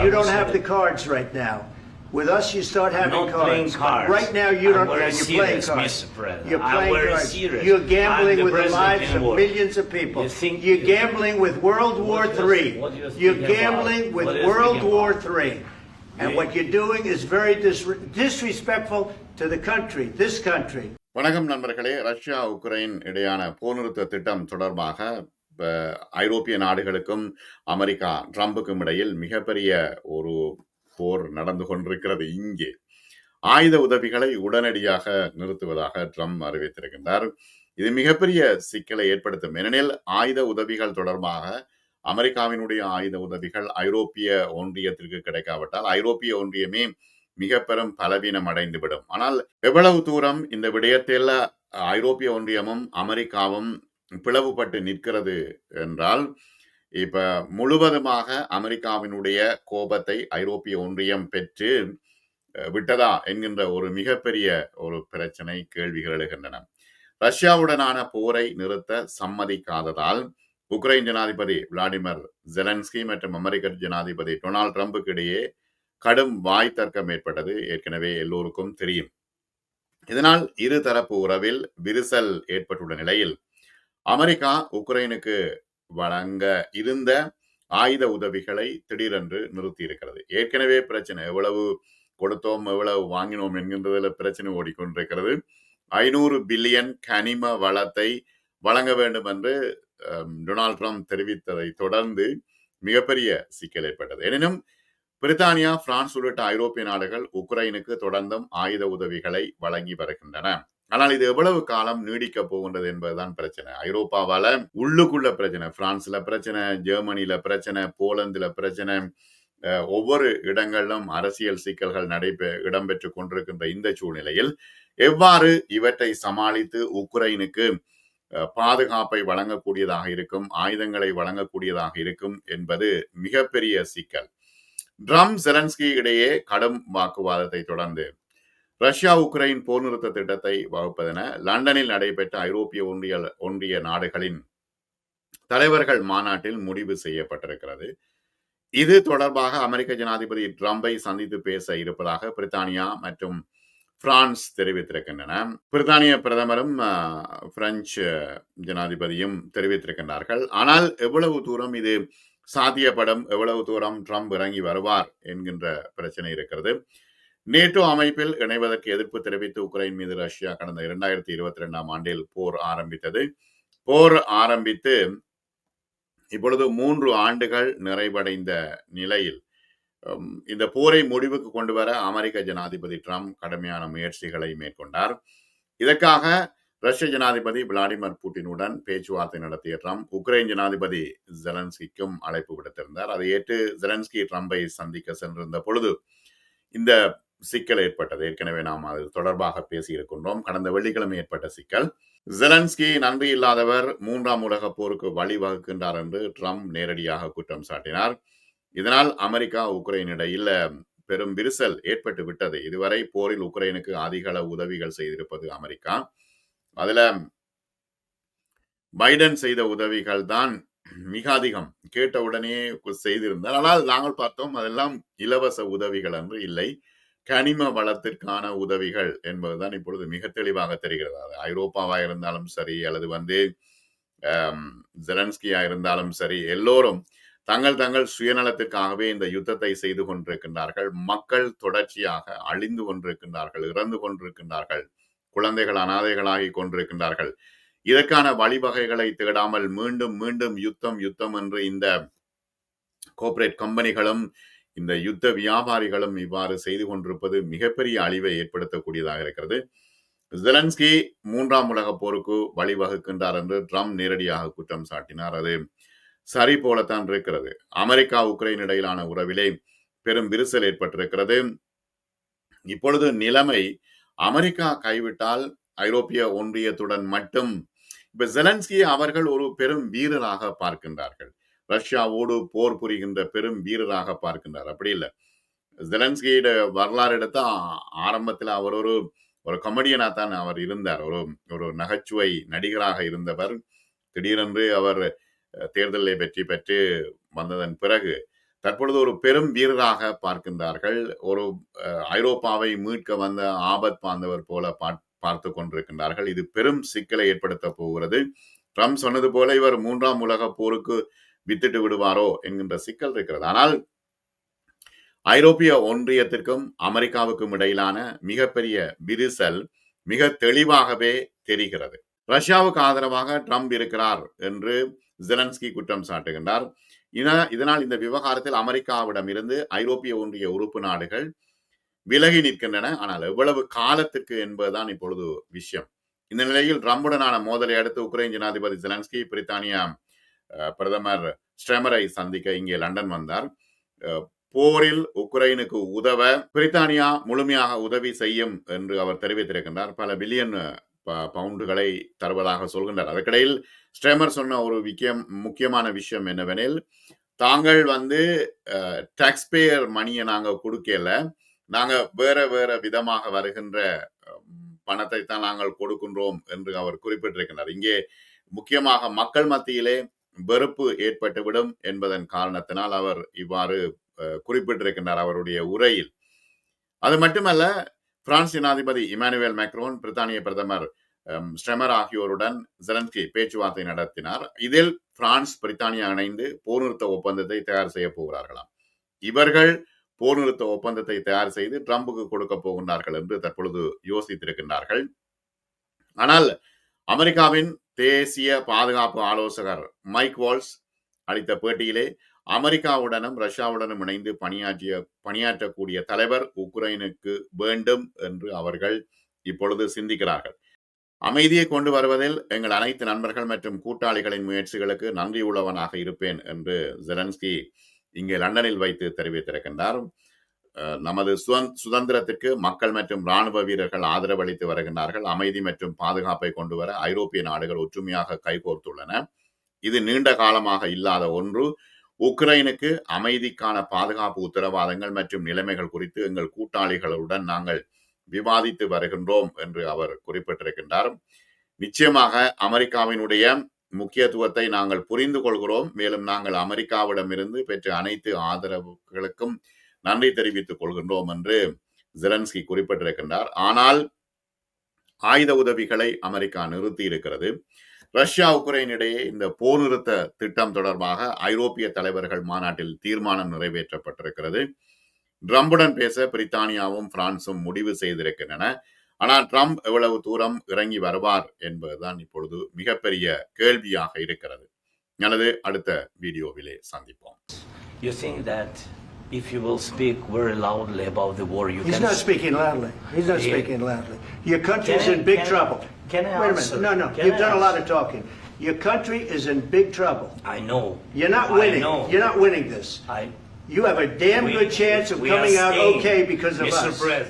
You don't have the cards right now. With us, you start having not cards. playing cards. Right now, you I'm don't. very yeah, you're playing serious, cards. Mr. President. You're I'm playing very cards. serious. You're gambling I'm the with the president lives in of war. millions of people. You think- you're gambling with World War What do you- III. what do you You're think about? gambling with What do you World think War about? III. And Yeah. what you're doing is very dis- disrespectful to the country, this country. வணக்கம் நண்பர்களே Russia Ukraine இடையான போர் நிறுத்த திட்டம் தொடர்பாக இப்போ ஐரோப்பிய நாடுகளுக்கும் America ட்ரம்புக்கும் இடையில் மிகப்பெரிய ஒரு போர் நடந்து கொண்டிருக்கிறது இங்கே. ஆயுத உதவிகளை உடனடியாக நிறுத்துவதாக ட்ரம்ப் அறிவித்திருக்கின்றார். இது மிகப்பெரிய சிக்கலை ஏற்படுத்தும். ஏனெனில் ஆயுத உதவிகள் தொடர்பாக அமெரிக்காவினுடைய ஆயுத உதவிகள் ஐரோப்பிய ஒன்றியத்திற்கு கிடைக்காவிட்டால் ஐரோப்பிய ஒன்றியமே மிக பெரும் பலவீனம் அடைந்துவிடும். ஆனால் எவ்வளவு தூரம் இந்த விடயத்தில் ஐரோப்பிய ஒன்றியமும் அமெரிக்காவும் பிளவுபட்டு நிற்கிறது என்றால் இப்ப முழுவதுமாக அமெரிக்காவினுடைய கோபத்தை ஐரோப்பிய ஒன்றியம் பெற்று விட்டதா என்கின்ற ஒரு மிகப்பெரிய ஒரு பிரச்சனை கேள்விகள் எழுகின்றன. ரஷ்யாவுடனான போரை நிறுத்த சம்மதிக்காததால் உக்ரைன் ஜனாதிபதி விளாடிமிர் ஜெலன்ஸ்கி மற்றும் அமெரிக்க ஜனாதிபதி டொனால்ட் ட்ரம்புக்கு இடையே கடும் வாய் தர்க்கம் ஏற்பட்டது ஏற்கனவே எல்லோருக்கும் தெரியும். இதனால் இருதரப்பு உறவில் விரிசல் ஏற்பட்டுள்ள நிலையில் அமெரிக்கா உக்ரைனுக்கு வழங்க இருந்த ஆயுத உதவிகளை திடீரென்று நிறுத்தி இருக்கிறது ஏற்கனவே பிரச்சனை எவ்வளவு கொடுத்தோம் எவ்வளவு வாங்கினோம் என்கின்றதுல பிரச்சனை ஓடிக்கொண்டிருக்கிறது. ஐநூறு பில்லியன் கனிம வளத்தை வழங்க வேண்டும் என்று டொனால்ட் ட்ரம்ப் தெரிவித்ததை தொடர்ந்து மிகப்பெரிய சிக்கல் ஏற்பட்டது. எனினும் பிரித்தானியா பிரான்ஸ் உள்ளிட்ட ஐரோப்பிய நாடுகள் உக்ரைனுக்கு தொடர்ந்தும் ஆயுத உதவிகளை வழங்கி வருகின்றன. ஆனால் இது எவ்வளவு காலம் நீடிக்க போகின்றது என்பதுதான் பிரச்சனை. ஐரோப்பாவால உள்ளுக்குள்ள பிரச்சனை பிரான்ஸ்ல பிரச்சனை ஜெர்மனில பிரச்சனை போலந்துல பிரச்சனை ஒவ்வொரு இடங்களிலும் அரசியல் சிக்கல்கள் நடைபெ இடம்பெற்று கொண்டிருக்கின்ற இந்த சூழ்நிலையில் எவ்வாறு இவற்றை சமாளித்து உக்ரைனுக்கு பாதுகாப்பை வழங்கக்கூடியதாக இருக்கும் ஆயுதங்களை வழங்கக்கூடியதாக இருக்கும் என்பது மிகப்பெரிய சிக்கல். ட்ரம் செலன்ஸ்கி இடையே கடும் வாக்குவாதத்தை தொடர்ந்து ரஷ்யா உக்ரைன் போர் நிறுத்த திட்டத்தை வகுப்பதென லண்டனில் நடைபெற்ற ஐரோப்பிய ஒன்றிய ஒன்றிய நாடுகளின் தலைவர்கள் மாநாட்டில் முடிவு செய்யப்பட்டிருக்கிறது. இது தொடர்பாக அமெரிக்க ஜனாதிபதி ட்ரம்பை சந்தித்து பேச இருப்பதாக பிரித்தானியா மற்றும் பிரான்ஸ் தெரிவித்திருக்கின்றன. பிரித்தானிய பிரதமரும் பிரெஞ்சு ஜனாதிபதியும் தெரிவித்திருக்கின்றார்கள். ஆனால் எவ்வளவு தூரம் இது சாத்தியப்படும்? எவ்வளவு தூரம் ட்ரம்ப் இறங்கி வருவார்? என்கின்ற பிரச்சனை இருக்கிறது. நேட்டோ அமைப்பில் இணைவதற்கு எதிர்ப்பு தெரிவித்து உக்ரைன் மீது ரஷ்யா கடந்த இரண்டாயிரத்தி இருபத்தி ரெண்டாம் ஆண்டில் போர் ஆரம்பித்தது. போர் ஆரம்பித்து இப்பொழுது மூன்று ஆண்டுகள் நிறைவடைந்த நிலையில் இந்த போரை முடிவுக்கு கொண்டு வர அமெரிக்க ஜனாதிபதி ட்ரம்ப் கடுமையான முயற்சிகளை மேற்கொண்டார். இதற்காக ரஷ்ய ஜனாதிபதி விளாடிமிர் புட்டினுடன் பேச்சுவார்த்தை நடத்திய ட்ரம்ப் உக்ரைன் ஜனாதிபதி ஜெலன்ஸ்கிக்கும் அழைப்பு விடுத்திருந்தார். அதை ஏற்று ஜெலன்ஸ்கி ட்ரம்பை சந்திக்க சென்றிருந்த பொழுது இந்த சிக்கல் ஏற்பட்டது. ஏற்கனவே நாம் அது தொடர்பாக பேசியிருக்கின்றோம். கடந்த வெள்ளிக்கிழமை ஏற்பட்ட சிக்கல். ஜெலன்ஸ்கி நன்றி இல்லாதவர் மூன்றாம் உலக போருக்கு வழிவகுக்கின்றார் என்று ட்ரம்ப் நேரடியாக குற்றம் சாட்டினார். இதனால் அமெரிக்கா உக்ரைன் இடையில் பெரும் விரிசல் ஏற்பட்டு விட்டது. இதுவரை போரில் உக்ரைனுக்கு அதிக அளவு உதவிகள் செய்திருப்பது அமெரிக்கா. அதுல பைடன் செய்த உதவிகள் தான் மிக அதிகம். கேட்ட உடனே செய்திருந்தார். ஆனால் நாங்கள் பார்த்தோம் அதெல்லாம் இலவச உதவிகள் என்று இல்லை. கனிம வளத்திற்கான உதவிகள் என்பதுதான் இப்பொழுது மிக தெளிவாக தெரிகிறது அது ஐரோப்பாவா இருந்தாலும் சரி அல்லது வந்து ஜெலன்ஸ்கியா இருந்தாலும் சரி எல்லோரும் தங்கள் தங்கள் சுயநலத்திற்காகவே இந்த யுத்தத்தை செய்து கொண்டிருக்கின்றார்கள். மக்கள் தொடர்ச்சியாக அழிந்து கொண்டிருக்கின்றார்கள் இறந்து கொண்டிருக்கின்றார்கள் குழந்தைகள் அனாதைகளாகி கொண்டிருக்கின்றார்கள். இதற்கான வழிவகைகளை தேடாமல் மீண்டும் மீண்டும் யுத்தம் யுத்தம் என்று இந்த கோஆபரேட் கம்பெனிகளும் இந்த யுத்த வியாபாரிகளும் இவ்வாறு செய்து கொண்டிருப்பது மிகப்பெரிய அழிவை ஏற்படுத்தக்கூடியதாக இருக்கிறது. ஜெலன்ஸ்கி மூன்றாம் உலக போருக்கு வழிவகுக்கின்றார் என்று ட்ரம்ப் நேரடியாக குற்றம் சாட்டினார். அது சரி போலத்தான் இருக்கிறது. அமெரிக்கா உக்ரைன் இடையிலான உறவிலே பெரும் விரிசல் ஏற்பட்டிருக்கிறது. இப்பொழுது நிலைமை அமெரிக்கா கைவிட்டால் ஐரோப்பிய ஒன்றியத்துடன் மட்டும். இப்ப ஜெலன்ஸ்கி அவர்கள் ஒரு பெரும் வீரராக பார்க்கின்றார்கள். ரஷ்யாவோடு போர் புரிகின்ற பெரும் வீரராக பார்க்கின்றார். அப்படி இல்லை. ஜெலன்ஸ்கியோட வரலாறு எடுத்தா ஆரம்பத்தில் அவர் ஒரு ஒரு கமெடியனா தான் அவர் இருந்தார். ஒரு ஒரு நகைச்சுவை நடிகராக இருந்தவர். திடீரென்று அவர் தேர்தலை தேர்தலில் வெற்றி பெற்று வந்ததன் பிறகு தற்பொழுது ஒரு பெரும் வீரராக பார்க்கின்றார்கள். ஒரு அஹ், ஐரோப்பாவை மீட்க வந்த ஆபத் பாந்தவர் போல பார்த்து கொண்டிருக்கின்றார்கள். இது பெரும் சிக்கலை ஏற்படுத்த போகிறது. ட்ரம்ப் சொன்னது போல இவர் மூன்றாம் உலக போருக்கு வித்திட்டு விடுவாரோ என்கின்ற சிக்கல் இருக்கிறது. ஆனால் ஐரோப்பிய ஒன்றியத்திற்கும் அமெரிக்காவுக்கும் இடையிலான மிகப்பெரிய விரிசல் மிக தெளிவாகவே தெரிகிறது. ரஷ்யாவுக்கு ஆதரவாக ட்ரம்ப் இருக்கிறார் என்று ஜெலன்ஸ்கி குற்றம் சாட்டுகின்றார். இத- இதனால் இந்த விவகாரத்தில் அமெரிக்காவிடம் இருந்து ஐரோப்பிய ஒன்றிய உறுப்பு நாடுகள் விலகி நிற்கின்றன. ஆனால் எவ்வளவு காலத்திற்கு என்பதுதான் இப்பொழுது விஷயம். இந்த நிலையில் ட்ரம்புடனான மோதலை அடுத்து உக்ரைன் ஜனாதிபதி ஜெலன்ஸ்கி பிரித்தானியா பிரதமர் ஸ்ட்ரெமரை சந்திக்க இங்கே லண்டன் வந்தார். போரில் உக்ரைனுக்கு உதவ பிரித்தானியா முழுமையாக உதவி செய்யும் என்று அவர் தெரிவித்திருக்கின்றார். பல பில்லியன் ப- பவுண்டுகளை தருவதாக சொல்கின்றார். அதற்கிடையில் ஸ்ட்ரெமர் சொன்ன ஒரு விக்கியம் முக்கியமான விஷயம் என்னவெனில் தாங்கள் வந்து டாக்ஸ்பேயர் மணியை நாங்கள் கொடுக்கல. நாங்கள் வேற வேற விதமாக வருகின்ற பணத்தை தான் நாங்கள் கொடுக்கின்றோம் என்று அவர் குறிப்பிட்டிருக்கிறார் இங்கே முக்கியமாக மக்கள் மத்தியிலே வெறுப்பு ஏற்பட்டுவிடும் என்பதன் காரணத்தினால் அவர் இவ்வாறு அஹ், குறிப்பிட்டிருக்கின்றார் அவருடைய உரையில். அது மட்டுமல்ல பிரான்ஸ் ஜனாதிபதி இமானுவேல் மேக்ரோன் பிரித்தானிய பிரதமர் ஸ்ட்ரெமர் ஆகியோருடன் ஜெலன்ஸ்கி பேச்சுவார்த்தை நடத்தினார். இதில் பிரான்ஸ் பிரித்தானியா இணைந்து போர் நிறுத்த ஒப்பந்தத்தை தயார் செய்ய போகிறார்களாம். இவர்கள் போர் நிறுத்த ஒப்பந்தத்தை தயார் செய்து ட்ரம்புக்கு கொடுக்க போகின்றார்கள் என்று தற்பொழுது யோசித்திருக்கின்றார்கள். ஆனால் அமெரிக்காவின் தேசிய பாதுகாப்பு ஆலோசகர் மைக் வால்ஸ் அளித்த பேட்டியிலே அமெரிக்காவுடனும் ரஷ்யாவுடனும் இணைந்து பணியாற்றிய பணியாற்றக்கூடிய தலைவர் உக்ரைனுக்கு வேண்டும் என்று அவர்கள் இப்பொழுது சிந்திக்கிறார்கள். அமைதியை கொண்டு வருவதில் எங்கள் அனைத்து நண்பர்கள் மற்றும் கூட்டாளிகளின் முயற்சிகளுக்கு நன்றியுள்ளவனாக இருப்பேன் என்று ஜெலன்ஸ்கி இங்கே லண்டனில் வைத்து தெரிவித்திருக்கின்றார். நமது சுதந்திரத்திற்கு மக்கள் மற்றும் ராணுவ வீரர்கள் ஆதரவு அளித்து வருகின்றார்கள். அமைதி மற்றும் பாதுகாப்பை கொண்டு வர ஐரோப்பிய நாடுகள் ஒற்றுமையாக கைகோர்த்துள்ளன. இது நீண்ட காலமாக இல்லாத ஒன்று. உக்ரைனுக்கு அமைதிக்கான பாதுகாப்பு உத்தரவாதங்கள் மற்றும் நிலைமைகள் குறித்து எங்கள் கூட்டாளிகளுடன் நாங்கள் விவாதித்து வருகின்றோம் என்று அவர் குறிப்பிட்டிருக்கின்றார். நிச்சயமாக அமெரிக்காவினுடைய முக்கியத்துவத்தை நாங்கள் புரிந்து கொள்கிறோம். மேலும் நாங்கள் அமெரிக்காவிடமிருந்து பெற்ற அனைத்து ஆதரவுகளுக்கும் நன்றி தெரிவித்துக் கொள்கின்றோம் என்று ஜெலன்ஸ்கி குறிப்பிட்டிருக்கின்றார். ஆனால் ஆயுத உதவிகளை அமெரிக்கா நிறுத்தி இருக்கிறது ரஷ்யா உக்ரைன் இடையே இந்த போர் நிறுத்த திட்டம் தொடர்பாக ஐரோப்பிய தலைவர்கள் மாநாட்டில் தீர்மானம் நிறைவேற்றப்பட்டிருக்கிறது. ட்ரம்புடன் பேச பிரித்தானியாவும் பிரான்சும் முடிவு செய்திருக்கின்றன. ஆனால் ட்ரம்ப் எவ்வளவு தூரம் இறங்கி வருவார் என்பதுதான் இப்பொழுது மிகப்பெரிய கேள்வியாக இருக்கிறது. எனது அடுத்த வீடியோவிலே சந்திப்போம். That if you will speak very loudly about the war, you He's can. not speaking loudly. He's not Yeah. speaking loudly. Your country's Can I- in big can I- trouble. can I Wait a minute. No, no. Can You've I done a lot of talking. Your country is in big trouble. I know. You're not I winning. know. You're not winning this. I. You have a damn we- good chance of we are coming out staying, okay because of Mr. us. President.